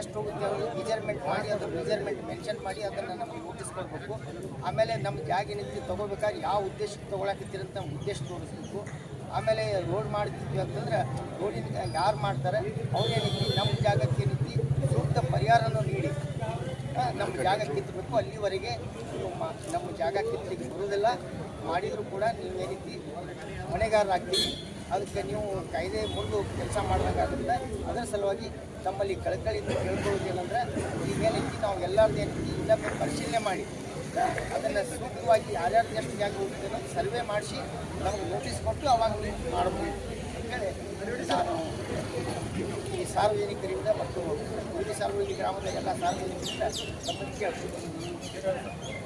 ಎಷ್ಟು ಹೋಗುತ್ತೆ ಅನ್ನೋದು ಮೆಜರ್ಮೆಂಟ್ ಮಾಡಿ, ಅದ್ರ ಮೆಜರ್ಮೆಂಟ್ ಮೆನ್ಷನ್ ಮಾಡಿ ಅದನ್ನು ನಮಗೆ ನೋಟಿಸ್ ಕೊಡಬೇಕು. ಆಮೇಲೆ ನಮ್ಮ ಜಾಗ ಏನೈತಿ ತೊಗೋಬೇಕಾದ್ರೆ ಯಾವ ಉದ್ದೇಶಕ್ಕೆ ತೊಗೊಳಕತ್ತೀರಿ ಅಂತ ಉದ್ದೇಶ ತೋರಿಸ್ಬೇಕು. ಆಮೇಲೆ ರೋಡ್ ಮಾಡ್ತಿದ್ವಿ ಅಂತಂದ್ರೆ ರೋಡಿನ ಯಾರು ಮಾಡ್ತಾರೆ ಅವ್ರೇನೈತಿ ನಮ್ಮ ಜಾಗಕ್ಕೆ ಏನೈತಿ ಸೂಕ್ತ ಪರಿಹಾರನೂ ನೀಡಿ. ನಮ್ಮ ಜಾಗ ಕಿತ್ತಬೇಕು ಅಲ್ಲಿವರೆಗೆ ನೀವು ನಮ್ಮ ಜಾಗ ಕಿತ್ತಲಿಕ್ಕೆ ಬರುವುದಿಲ್ಲ ಮಾಡಿದರೂ ಕೂಡ ನೀವೇನೈತಿ ಹೊಣೆಗಾರರಾಗ್ತೀವಿ ಅದಕ್ಕೆ ನೀವು ಕಾಯ್ದೆ ಮುಂದೆ ಕೆಲಸ ಮಾಡಬೇಕಾಗುತ್ತೆ ಅದರ ಸಲುವಾಗಿ ತಮ್ಮಲ್ಲಿ ಕಳಕಳಿಯಿಂದ ಈ ಈಗೇನೈತಿ ನಾವು ಎಲ್ಲರದ್ದು ಏನು ಇನ್ನೊಮ್ಮೆ ಪರಿಶೀಲನೆ ಮಾಡಿ, ಅದನ್ನು ಸೂಕ್ತವಾಗಿ ಯಾರ್ಯಾರು ಎಷ್ಟು ಜಾಗ ಸರ್ವೆ ಮಾಡಿಸಿ ನಮಗೆ ನೋಟಿಸ್ ಕೊಟ್ಟು ಅವಾಗ ನೀವು ಮಾಡಬಹುದು ಅಂತೇಳಿ ನಾನು ಈ ಸಾರ್ವಜನಿಕರಿಂದ ಮತ್ತು ಉಳಿದ ಸಾರ್ವಜನಿಕ ಗ್ರಾಮದ ಎಲ್ಲ ಸಾರ್ವಜನಿಕರಿಂದ ತಮ್ಮನ್ನು ಕೇಳ್ತೀನಿ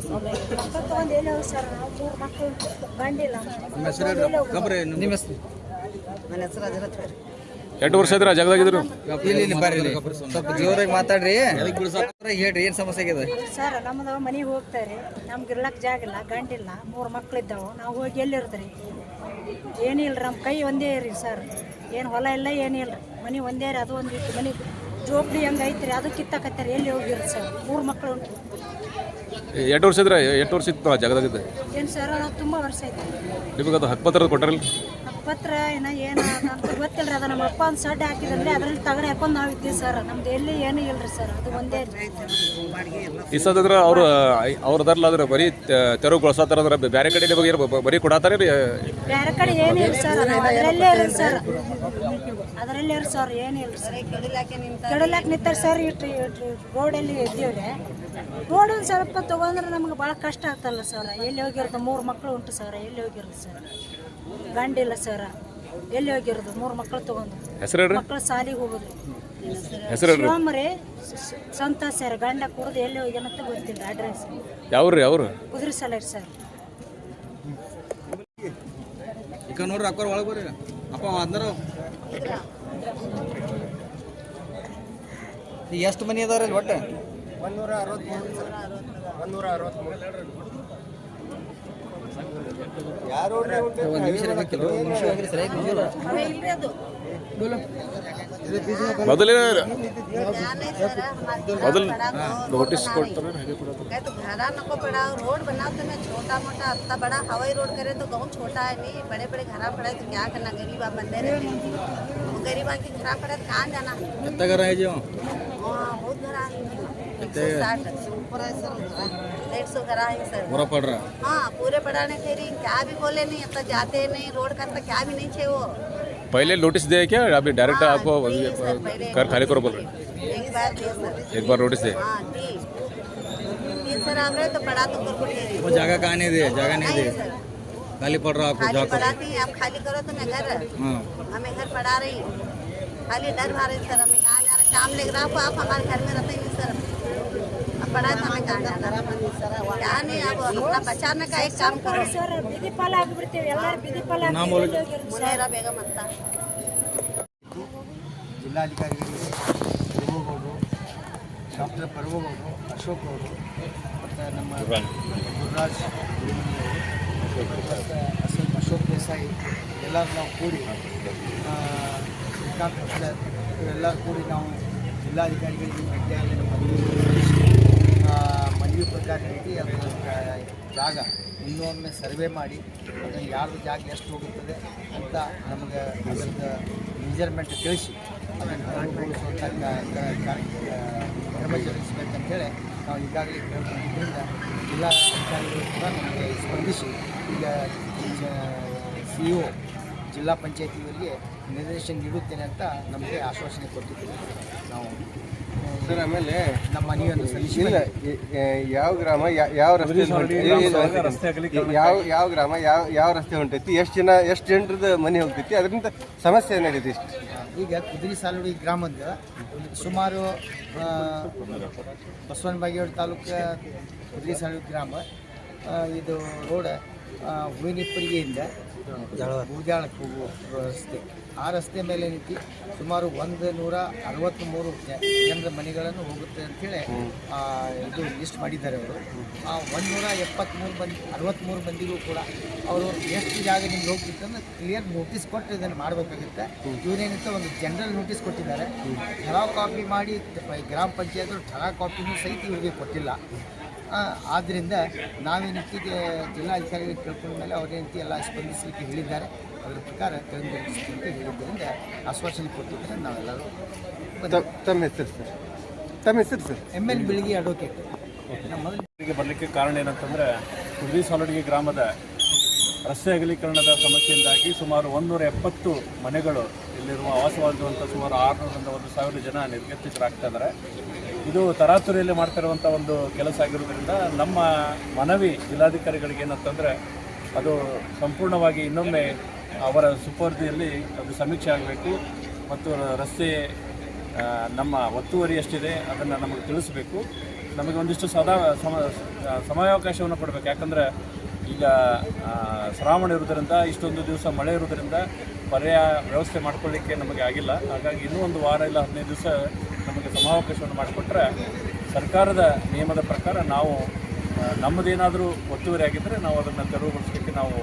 ಹೆಸ್ರು? ನನ್ನ ಹೆಸರು ಅದಿರತ್ ರೀ ಎಷ್ಟು ವರ್ಷ ಇದ್ರ ಜಗದಾಗಿದ್ರು ಇಲ್ಲಿ ಇಲ್ಲಿ ಬರ್ರಿ ಇಲ್ಲಿ. ಸ್ವಲ್ಪ ಜೋರಾಗಿ ಮಾತಾಡ್ರಿ. ಜೋರಾಗಿ ಹೇಳ್ರಿ ಏನ್ ಸಮಸ್ಯೆ ಆಗಿದೆ? ಸರ್ ನಮ್ಮದು ಮನೆಗೆ ಹೋಗ್ತಾರೆ. ನಮ್ಗೆ ಇರ್ಲಕ್ ಜಾಗ ಇಲ್ಲ ಗಂಡಿಲ್ಲ ಮೂರು ಮಕ್ಳಿದ್ದಾವೆ ನಾವು ಹೋಗಿ ಎಲ್ಲಿರ್ತೀರಿ ಏನಿಲ್ಲ ನಮ್ಮ ಕೈ ಒಂದೇ ರೀ ಸರ್. ಏನು ಹೊಲ ಇಲ್ಲ ಏನಿಲ್ಲ ಮನೆ ಒಂದೇ ರೀ ಅದು ಒಂದು ಇತ್ತು. ಮನೆ ಜೋಪಡಿ ಹಂಗೆ ಐತ್ರಿ ಅದು ಕಿತ್ತಾಕತ್ತಾರೆ. ಎಲ್ಲಿ ಹೋಗಿರಿ ಸರ್? ಮೂರು ಮಕ್ಳು ಉಂಟು. ಎಷ್ಟು ವರ್ಷ ಇದ್ರೆ ಎಂಟು ವರ್ಷ ಇತ್ತು ಆ ಜಾಗದಾಗಿದ್ದೆ? ನಿಮಗೆ ಅದು ಹಕ್ಪತ್ರ ಕೊಟ್ಟಾರಲ್ಲ ಪತ್ರ ಏನ ಏನು ಅಂತ ಗೊತ್ತಿಲ್ಲ ಅದ ನಮ್ಮ ಅಪ್ಪ ಒಂದು ಸಡ್ಡೆ ಹಾಕಿದ್ರೆ ಅದ್ರಲ್ಲಿ ತಗಡೆ ಹಾಕೊಂಡು ನಾವು ಇದ್ದೀವಿ ಸರ್. ನಮ್ದು ಎಲ್ಲಿ ಏನೂ ಇಲ್ರಿ ಸರ್. ಅದು ಒಂದೇ ಈ ಸದ್ರ ಅವ್ರು ಅವ್ರ ಅದಾರಲ್ಲ ಅದ್ರ ಬರೀ ತೆರವುಗೊಳಿಸತ್ತಾರ ಅದ್ರ ಬೇರೆ ಕಡೆ ಬಗ್ಗೆ ಬರೀ ಕೊಡತ್ತಾರ ಬೇರೆ ಕಡೆ ಏನಿಲ್ಲ ಸರ್. ಅದರಲ್ಲೇ ಇರ್ರಿ ಸರ್. ಅದರಲ್ಲೇ ಇರ್ರಿ ಸರ್. ಏನಿಲ್ಲ ಸರ್. ಕೆಡಲಾಕೆ ನಿಂತ ಕೆಡಲಾಕ್ ನಿಂತಾರ ಸರ್. ಇಟ್ರಿ ರೋಡಲ್ಲಿ ಇದ್ದೀವ್ರಿ. ರೋಡ್ ಒಂದು ಸ್ವಲ್ಪ ತಗೊಂಡ್ರೆ ನಮ್ಗೆ ಭಾಳ ಕಷ್ಟ ಆಗ್ತಲ್ಲ ಸರ್. ಎಲ್ಲಿ ಹೋಗಿರೋದು ಮೂರು ಮಕ್ಕಳು ಉಂಟು ಸರ್. ಎಲ್ಲಿ ಹೋಗಿರೋದು ಸರ್. ಗಂಡಿಲ್ಲ ಸರ್. ಎಲ್ಲಿ ಹೋಗಿರೋದು? ಮೂರು ಮಕ್ಕಳು ತಗೊಂಡು. ಹೆಸರು ಹೇಳ್ರಿ. ಮಕ್ಕಳು ಸಾಲಿಗೆ ಹೋಗೋದು. ಹೆಸರು ಹೇಳ್ರಿ. ಶಿವಮರಿ ಸಂತೋಷ್ ಸರ್ ಗಂಡ ಕುಡ್ದು ಎಲ್ಲಿ ಹೋಗ್ಯಾನಂತ ಗೊತ್ತಿಲ್ಲ ಅಡ್ರೆಸ್ ಯಾವ್ರಿ ಅವ್ರು? ಕುದುರೆ ಸಲ ಸರ್. ಈಗ ನೋಡ್ರಿ ಅಕ್ಕ ಒಳಗೆ ಬರ್ರಿ. ಅಪ್ಪ ಅಂದ್ರ. ಎಷ್ಟು ಮನಿ ಅದಾವ್ರಿ ಇಲ್ಲಿ ಒಟ್ಟು? ಒಂದೂರ ಅರವತ್ತ್ಮೂರು ಒಂದೂರ ಅರವತ್ತ್ಮೂರು ಒಂದು ನಿಮಿಷ ಬೇಕಿಲ್ಲ ಒಂದು ನಿಮಿಷ ಆಗಿರಿ ಸರಿಯಾಗಿ ನಿಮಿಷ ಮೊದಲೇ ध्यान नहीं सर हमारे ಮೊದಲು बड़ा तो ನೋಟಿಸ್ रोड बनाई। ಕೊಡ್ತಾರೆ ಹಾಗೆ ಕೊಡತ್ತಾರ कहे तो घरा नको पड़ा रोड बनाओ तो मैं छोटा मोटा इतना बड़ा हवाई रोड करे तो गाँव छोटा है नहीं बड़े बड़े घरा पड़े तो क्या करना गरीब आप बंदे रहते हैं। वो गरीबा के घरा पड़े तो कहाँ जाना ಎತ್ತಾಗರ है जो वहाँ बहुत घरा एक सौ साठ ऊपर है सर डेढ़ सौ घरा सर। पूरा पड़ रहा हाँ? पूरे बढ़ाने तेरी क्या भी बोले नहीं अब तो जाते नहीं रोड का तो क्या भी नहीं छे वो। पहले नोटिस दिया क्या? अभी डायरेक्ट हाँ, आपको घर खाली करो बोल रहे एक बार सर एक बार नोटिस दे हाँ दी तीन सर आप रहे तो तो वो जगह कहाँ नहीं दे जगह नहीं दे खाली पड़ रहा आपको खाली पढ़ाती हैं आप खाली करो तो मैं घर हाँ। हमें घर पढ़ा रही हूँ। खाली डर भा रही सर हमें कहाँ जाना शाम लेकर आप हमारे घर में रहते हैं सर। अब पढ़ा तो हमें कहाँ जाना क्या नहीं अब अपना बचाने का एक काम करो ಸರ್ ಬಿದಿ ಪಾಲ ಆಗಿಬಿಡ್ತೀವಿ ಎಲ್ಲರೂ ಬಿದಿ ಪಾಲ ಆಗ್ತೀವಿ. ಎಲ್ಲಿ ಹೋಗಿರೋದು ಸರ್? मुनेरा बेगम अत्ता ಜಿಲ್ಲಾಧಿಕಾರಿಗಳಿಗೆ ದೇವೇಗೌಡರು ಡಾಕ್ಟರ್ ಪರ್ವಗೌಡರು ಅಶೋಕ್ ಅವರು ಮತ್ತು ನಮ್ಮ ಗುರುರಾಜ್ ಮತ್ತು ಅಶೋಕ್ ಅಶೋಕ್ ದೇಸಾಯಿ ಎಲ್ಲರೂ ನಾವು ಕೂಡಿ ಆ, ಶ್ರೀಕಾಂತ್ ಹೊಸಲರ್ ಇವರೆಲ್ಲರೂ ಕೂಡಿ ನಾವು ಜಿಲ್ಲಾಧಿಕಾರಿಗಳಿಗೆ ಭೇಟಿಯಾಗಿ ಮನವಿ ಸಲ್ಲಿಸಿ, ಆ, ಮನವಿ ಪ್ರಕಾರ ರೆಡ್ಡಿ ಅದು ಜಾಗ ಇನ್ನೊಮ್ಮೆ ಸರ್ವೆ ಮಾಡಿ, ಅದನ್ನು ಯಾರ್ದು ಜಾಗ ಎಷ್ಟು ಹೋಗುತ್ತದೆ ಅಂತ ನಮಗೆ ಅದರದ್ದು ಮೆಜರ್ಮೆಂಟ್ ತಿಳಿಸಿ, ಅದನ್ನು ತೆರವುಗೊಳಿಸುವಂಥ ಕ- ಕ- ಕಾರ್ಯ ಕ್ರಮ ಜರುಗಿಸಬೇಕಂತೇಳಿ ನಾವು ಈಗಾಗಲೇ ಕೇಳ್ಕೊಂಡಿದ್ದರಿಂದ ಜಿಲ್ಲಾ ಅಧಿಕಾರಿಗಳು ಕೂಡ ನಮಗೆ ಸ್ಪಂದಿಸಿ, ಈಗ ಸಿ ಇ ಒ ಜಿಲ್ಲಾ ಪಂಚಾಯತಿಯವರಿಗೆ ನಿರ್ದೇಶನ ನೀಡುತ್ತೇನೆ ಅಂತ ನಮಗೆ ಆಶ್ವಾಸನೆ ಕೊಟ್ಟಿದ್ದೀವಿ. ನಾವು ಸರ್ ಆಮೇಲೆ ನಮ್ಮ ಮನೆಯನ್ನು ಎ- ಯಾವ ಗ್ರಾಮ ಯಾವ ರಸ್ತೆ ಯಾವ ಯಾವ ಗ್ರಾಮ ಯಾವ ಯಾವ ರಸ್ತೆ ಹೊಂಟೈತಿ? ಎಷ್ಟು ಜನ ಎಷ್ಟು ಜನರದ ಮನೆ ಹೋಗ್ತೈತಿ? ಅದರಿಂದ ಸಮಸ್ಯೆ ಏನಾಗೈತಿ ಇಷ್ಟು. ಈಗ ಕುದುರಿ ಸಾಲುಡಿ ಗ್ರಾಮದ ಸುಮಾರು ಬಸವನ ಬಾಗೇವಾಡ ತಾಲೂಕು ಕುದುರೆ ಸಾಲುಡಿ ಗ್ರಾಮ ಇದು ರೋಡ್ ಹೂವಿನಿಪ್ಪರಿಗೆಯಿಂದ ಬೂದ್ಯಾಳಕ್ಕೆ ಹೋಗುವ ರಸ್ತೆ. ಆ ರಸ್ತೆ ಮೇಲೆ ನಿಂತು ಸುಮಾರು ಒಂದು ನೂರ ಅರವತ್ತ್ಮೂರು ಜನರ ಮನೆಗಳನ್ನು ಹೋಗುತ್ತೆ ಅಂತೇಳಿ ಆ, ಇದು ಲಿಸ್ಟ್ ಮಾಡಿದ್ದಾರೆ ಅವರು. ಆ ಒಂದುನೂರ ಎಪ್ಪತ್ತ್ಮೂರು ಮಂದಿ ಅರವತ್ತ್ಮೂರು ಮಂದಿಗೂ ಕೂಡ ಅವರು ಎಷ್ಟು ಜಾಗ ನಿಮ್ಗೆ ಹೋಗ್ತಿತ್ತು ಅಂದ್ರೆ ಕ್ಲಿಯರ್ ನೋಟಿಸ್ ಕೊಟ್ಟು ಇದನ್ನು ಮಾಡಬೇಕಾಗುತ್ತೆ. ಇವರೇನಿತ್ತು ಒಂದು ಜನರಲ್ ನೋಟಿಸ್ ಕೊಟ್ಟಿದ್ದಾರೆ. ಠರಾವ್ ಕಾಪಿ ಮಾಡಿ ಗ್ರಾಮ ಪಂಚಾಯತ್ ಠರಾ ಕಾಪಿನೂ ಸಹಿತ ಇವರಿಗೆ ಕೊಟ್ಟಿಲ್ಲ. ಆದ್ದರಿಂದ ನಾವೇನಿಟ್ಟಿಗೆ ಜಿಲ್ಲಾಧಿಕಾರಿಗಳಿಗೆ ಕೇಳ್ಕೊಂಡ ಮೇಲೆ ಅವರೇನಿತಿ ಎಲ್ಲ ಸ್ಪಂದಿಸಲಿಕ್ಕೆ ಹೇಳಿದ್ದಾರೆ. ಅದರ ಪ್ರಕಾರ ತೆಗೆದುಕೊಳ್ಳಿಸುವಂತೆ ಹೇಳಿದ್ದರಿಂದ ಆಶ್ವಾಸನೆ ಕೊಟ್ಟಿದ್ದರೆ ನಾವೆಲ್ಲರೂ ತಮ್ಮ ಹೆಸರು ಸರ್? ತಮ್ಮ ಹೆಸರು ಸರ್? ಎಂ ಎಲ್ ಬೆಳಿಗ್ಗೆ ಅಡ್ವೊಕೇಟ್. ಮೊದಲಿಗೆ ಬರಲಿಕ್ಕೆ ಕಾರಣ ಏನಂತಂದರೆ ಕುರ್ದಿ ಸಾಲುಡಿಗೆ ಗ್ರಾಮದ ರಸ್ತೆ ಅಗಲೀಕರಣದ ಸಮಸ್ಯೆಯಿಂದಾಗಿ ಸುಮಾರು ಒಂದೂರ ಎಪ್ಪತ್ತು ಮನೆಗಳು ಇಲ್ಲಿರುವ ಆವಾಸವಾಗಿರುವಂಥ ಸುಮಾರು ಆರುನೂರರಿಂದ ಒಂದು ಸಾವಿರ ಜನ ನಿರ್ಗತಿತರಾಗ್ತಾ ಇದ್ದಾರೆ. ಇದು ತರಾತುರಿಯಲ್ಲಿ ಮಾಡ್ತಿರುವಂಥ ಒಂದು ಕೆಲಸ ಆಗಿರೋದ್ರಿಂದ ನಮ್ಮ ಮನವಿ ಜಿಲ್ಲಾಧಿಕಾರಿಗಳಿಗೆ ಏನಂತಂದರೆ ಅದು ಸಂಪೂರ್ಣವಾಗಿ ಇನ್ನೊಮ್ಮೆ ಅವರ ಸುಪರ್ದಿಯಲ್ಲಿ ಅದು ಸಮೀಕ್ಷೆ ಆಗಬೇಕು ಮತ್ತು ರಸ್ತೆ ನಮ್ಮ ಒತ್ತುವರಿ ಎಷ್ಟಿದೆ ಅದನ್ನು ನಮಗೆ ತಿಳಿಸಬೇಕು. ನಮಗೆ ಒಂದಿಷ್ಟು ಸದಾ ಸಮ ಸಮಯಾವಕಾಶವನ್ನು ಕೊಡಬೇಕು. ಯಾಕಂದರೆ ಈಗ ಶ್ರಾವಣ ಇರೋದರಿಂದ ಇಷ್ಟೊಂದು ದಿವಸ ಮಳೆ ಇರುವುದರಿಂದ ಪರ್ಯಾಯ ವ್ಯವಸ್ಥೆ ಮಾಡ್ಕೊಳ್ಳಿಕ್ಕೆ ನಮಗೆ ಆಗಿಲ್ಲ. ಹಾಗಾಗಿ ಇನ್ನೂ ಒಂದು ವಾರ ಇಲ್ಲ, ಹದಿನೈದು ದಿವಸ ನಮಗೆ ಸಮಾವಕಾಶವನ್ನು ಮಾಡಿಕೊಟ್ರೆ ಸರ್ಕಾರದ ನಿಯಮದ ಪ್ರಕಾರ ನಾವು ನಮ್ಮದೇನಾದರೂ ಒತ್ತುವರಿ ಆಗಿದ್ದರೆ ನಾವು ಅದನ್ನು ತೆರವುಗೊಳಿಸಲಿಕ್ಕೆ ನಾವು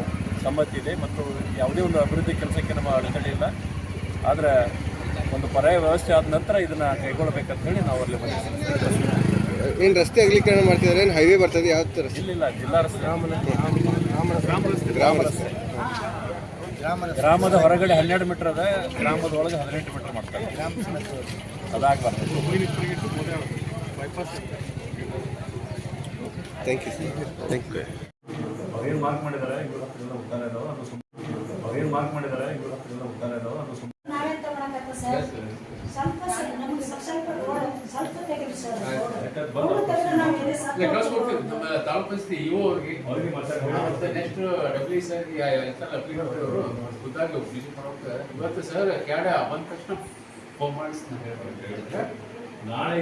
ಸಮ್ಮತಿ ಇದೆ ಮತ್ತು ಯಾವುದೇ ಒಂದು ಅಭಿವೃದ್ಧಿ ಕೆಲಸಕ್ಕೆ ನಮ್ಮ ಅಡೆತಡೆ ಇಲ್ಲ. ಆದರೆ ಒಂದು ಪರ್ಯಾಯ ವ್ಯವಸ್ಥೆ ಆದ ನಂತರ ಇದನ್ನು ಕೈಗೊಳ್ಳಬೇಕಂತ ಹೇಳಿ ನಾವು ಅಲ್ಲಿ ಬಂದಿದ್ದೀವಿ. ಏನು ರಸ್ತೆ ಅಗಲೀಕರಣ ಮಾಡ್ತಿದ್ದಾರೆ ಏನು ಹೈವೇ ಬರ್ತದೆ? ಯಾವ ಥರ ಇಲ್ಲ ಜಿಲ್ಲಾ ರಸ್ತೆ. ಗ್ರಾಮ ರಸ್ತೆ. ಗ್ರಾಮದ ಹೊರಗಡೆ ಹನ್ನೆರಡು ಮೀಟರ್ ಅದ ಗ್ರಾಮದ ಒಳಗೆ ಹದಿನೆಂಟು ಮೀಟರ್ ಮಾಡ್ತಾರೆ. ಅದಾಗಬಾರ್ದು. Thank you sir thank you ಏನು ಮಾರ್ಕ್ ಮಾಡಿದ್ದಾರೆ? ಕ್ರಾಸ್ ಕೊಡ್ತೀವಿ ನಮ್ಮ ತಾಲೂಕು ಪರಿಸ್ಥಿತಿ ಮತ್ತೆ ನೆಕ್ಸ್ಟ್ ಡಬ್ಲ್ಯೂ ಸರ್ ಅಂತ ಪಿ ಅವರು ಖುದ್ದಾಗಿ ಇವತ್ತು ಸರ್ ಕ್ಯಾಡ ಬಂದ ತಕ್ಷಣ ಫೋನ್ ಮಾಡಿಸಿ ನಾನು ನಾಳೆ